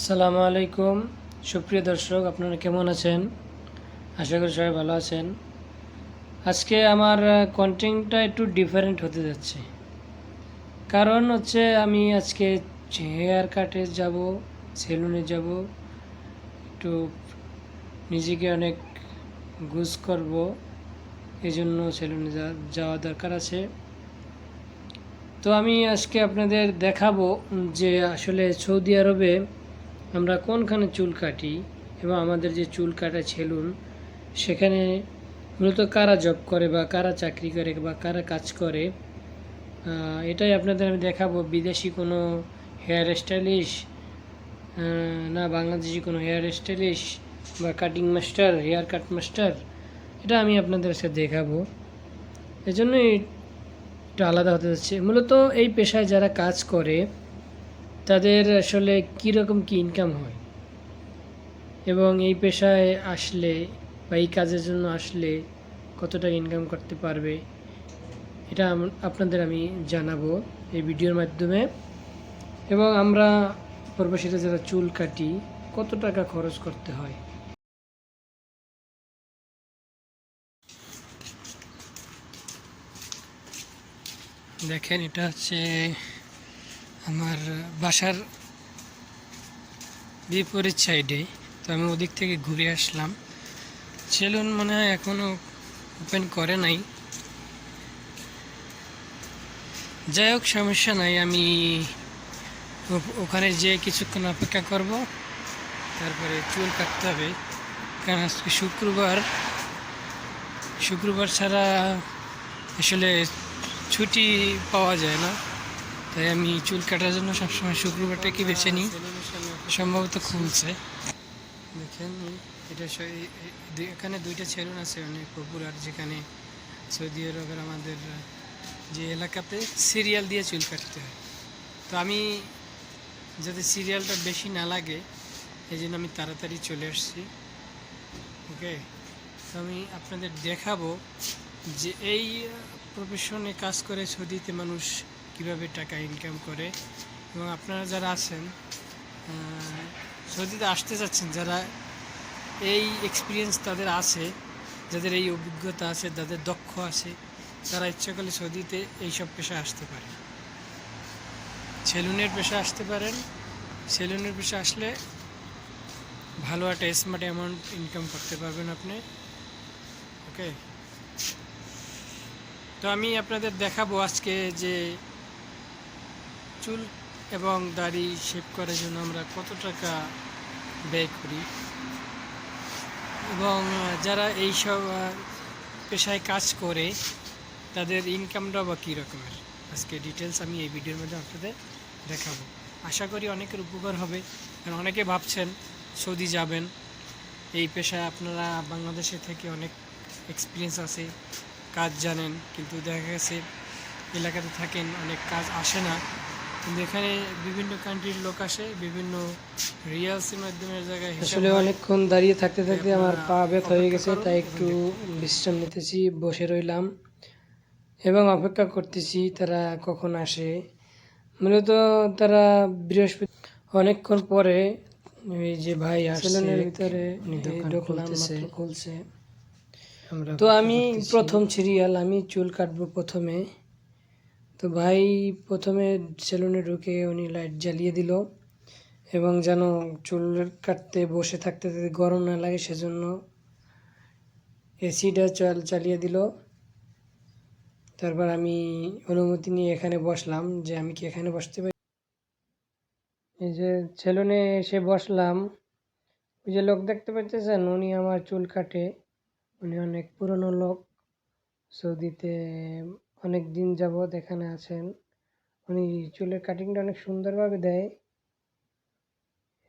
আসসালামু আলাইকুম। সুপ্রিয় দর্শক, আপনারা কেমন আছেন? আশা করি সবাই ভালো আছেন। আজকে আমার কন্টেন্টটা একটু ডিফারেন্ট হতে যাচ্ছে। কারণ হচ্ছে আমি আজকে হেয়ার কাটে যাব সেলুনে যাব, একটু নিজেকে অনেক গুজ করব এই জন্য সেলুনে যাওয়া দরকার আছে। তো আমি আজকে আপনাদের দেখাবো যে আসলে সৌদি আরবে আমরা কোনখানে চুল কাটি এবং আমাদের যে চুল কাটা সেলুন, সেখানে মূলত কারা জব করে বা কারা চাকরি করে বা কারা কাজ করে এটাই আপনাদের আমি দেখাবো। বিদেশি কোনো হেয়ার স্টাইলিশ না, বাংলাদেশি কোনো হেয়ার স্টাইলিশ বা cutting master hair cut master এটা আমি আপনাদের সাথে দেখাবো। এজন্যই একটু আলাদা হতে যাচ্ছে। মূলত এই পেশায় যারা কাজ করে তাদের আসলে কীরকম কী ইনকাম হয়? এবং এই পেশায় আসলে বা এই কাজের জন্য আসলে কত টাকা ইনকাম করতে পারবে, এটা আপনাদের আমি জানাব এই ভিডিওর মাধ্যমে। এবং আমরা প্রবাসীরা যারা চুল কাটি, কত টাকা খরচ করতে হয়? দেখেন, এটা হচ্ছে আমার বাসার বিপরীত সাইডে তো আমি ওদিক থেকে ঘুরে আসলাম। সেলুন মনে হয় এখনও ওপেন করে নাই। যাই হোক, সমস্যা নাই, আমি ওখানে যে কিছুক্ষণ অপেক্ষা করব। তারপরে চুল কাটতে হবে। কারণ আজকে শুক্রবার। শুক্রবার ছাড়া আসলে ছুটি পাওয়া যায় না। তাই আমি চুল কাটার জন্য সবসময় শুক্রবারটাকে বেছে নিই? সম্ভবত খুলছে। দেখেন এটা এখানে দুইটা সেলুন আছে, অনেক পপুলার যেখানে সৌদি আরবের আমাদের যে এলাকাতে সিরিয়াল দিয়ে চুল কাটতে হয়। তো আমি যাতে সিরিয়ালটা বেশি না লাগে এই জন্য আমি তাড়াতাড়ি চলে আসছি। ওকে? তো আমি আপনাদের দেখাবো যে এই প্রফেশনে কাজ করে সৌদিতে মানুষ কীভাবে টাকা ইনকাম করে এবং আপনারা যারা আছেন সৌদিতে আসতে চাচ্ছেন, যারা এই এক্সপিরিয়েন্স তাদের আছে, যাদের এই অভিজ্ঞতা আছে, যাদের দক্ষ আছে, তারা ইচ্ছা করলে সৌদিতে এইসব পেশায় আসতে পারে সেলুনের পেশা আসতে পারেন। সেলুনের পেশা আসলে ভালো একটা স্মার্ট অ্যামাউন্ট ইনকাম করতে পারবেন আপনি। ওকে তো আমি আপনাদের দেখাবো আজকে যে চুল এবং দাড়ি শেভ করার জন্য আমরা কত টাকা ব্যয় করি? এবং যারা এইসব পেশায় কাজ করে, তাদের ইনকামটা বা কী রকমের? আজকে ডিটেলস আমি এই ভিডিওর মধ্যে আপনাদের দেখাবো। আশা করি অনেকের উপকার হবে। কারণ অনেকে ভাবছেন, সৌদি যাবেন। এই পেশায় আপনারা বাংলাদেশে থেকে অনেক এক্সপিরিয়েন্স আছে, কাজ জানেন। কিন্তু দেখা গেছে, এলাকাতে থাকেন, অনেক কাজ আসে না। কিন্তু এখানে বিভিন্ন কান্ট্রির লোক আসে বিভিন্ন রিয়ালসের মাধ্যমে জায়গায় আসলে অনেকক্ষণ দাঁড়িয়ে থাকতে থাকতে আমার পা ব্যথা হয়ে গেছে তাই একটু বিশ্রাম নিতেছি বসে রইলাম। এবং অপেক্ষা করতেছি তারা কখন আসে। মূলত তারা বৃহস্পতি অনেকক্ষণ পরে এই যে ভাই সেলুনের ভিতরে খুলছে। তো আমি প্রথম সিরিয়াল আমি চুল কাটবো প্রথমে। তো ভাই প্রথমে সেলুনে ঢুকে উনি লাইট জ্বালিয়ে দিল এবং যেন চুল কাটতে, বসে থাকতে গরম না লাগে সেজন্য এসিটা চাল চালিয়ে দিল। তারপর আমি অনুমতি নিয়ে এখানে বসলাম যে আমি কি এখানে বসতে পারি? এই যে সেলুনে এসে বসলাম। ওই যে লোক দেখতে পাচ্ছেন উনি আমার চুল কাটে। উনি অনেক পুরনো লোক। সৌদিতে অনেক দিন যাবৎ এখানে আছেন। উনি চুলের কাটিংটা অনেক সুন্দরভাবে দেয়।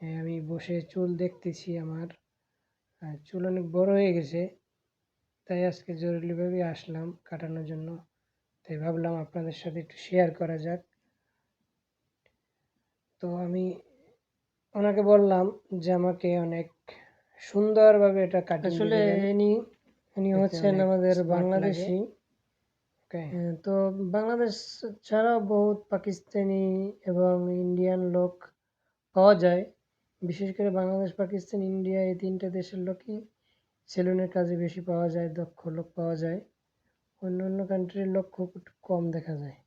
হ্যাঁ, আমি বসে চুল দেখতেছি আমার। চুল অনেক বড় হয়ে গেছে তাই আজকে জরুরিভাবে আসলাম কাটানোর জন্য। তাই ভাবলাম আপনাদের সাথে একটু শেয়ার করা যাক। তো আমি ওনাকে বললাম যে আমাকে অনেক সুন্দরভাবে এটা কাটিং আসলে ইনি ইনি হচ্ছেন আমাদের বাংলাদেশি। তো বাংলাদেশ ছাড়াও বহুত পাকিস্তানি এবং ইন্ডিয়ান লোক পাওয়া যায়। বিশেষ করে বাংলাদেশ, পাকিস্তান ইন্ডিয়া এই তিনটা দেশের লোকই সেলুনের কাজে বেশি পাওয়া যায়, দক্ষ লোক পাওয়া যায়। অন্যান্য অন্য কান্ট্রির লোক খুব কম দেখা যায়।